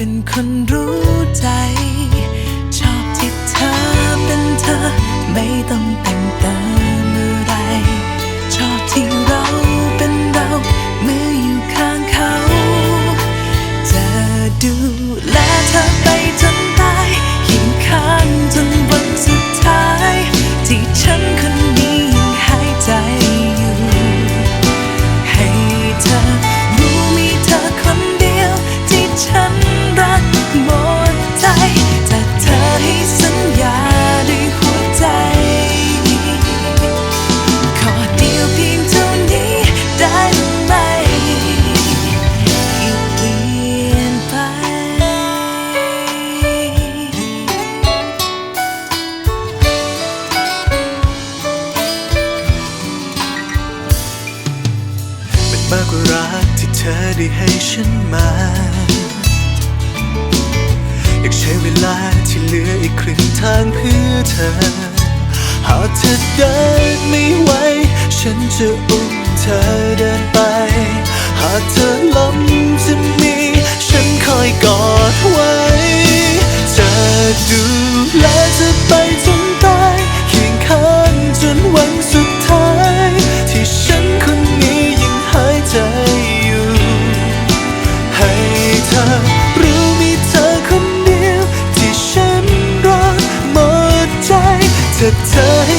เป็นคนรู้ใจ บ้ากว่ารักที่เธอได้ให้ฉันมา อยากใช้เวลาที่เหลืออีกครึ่งทางเพื่อเธอ หากเธอเดินไม่ไหว ฉันจะอุ้มเธอเดินไป หากเธอล กับเธอให้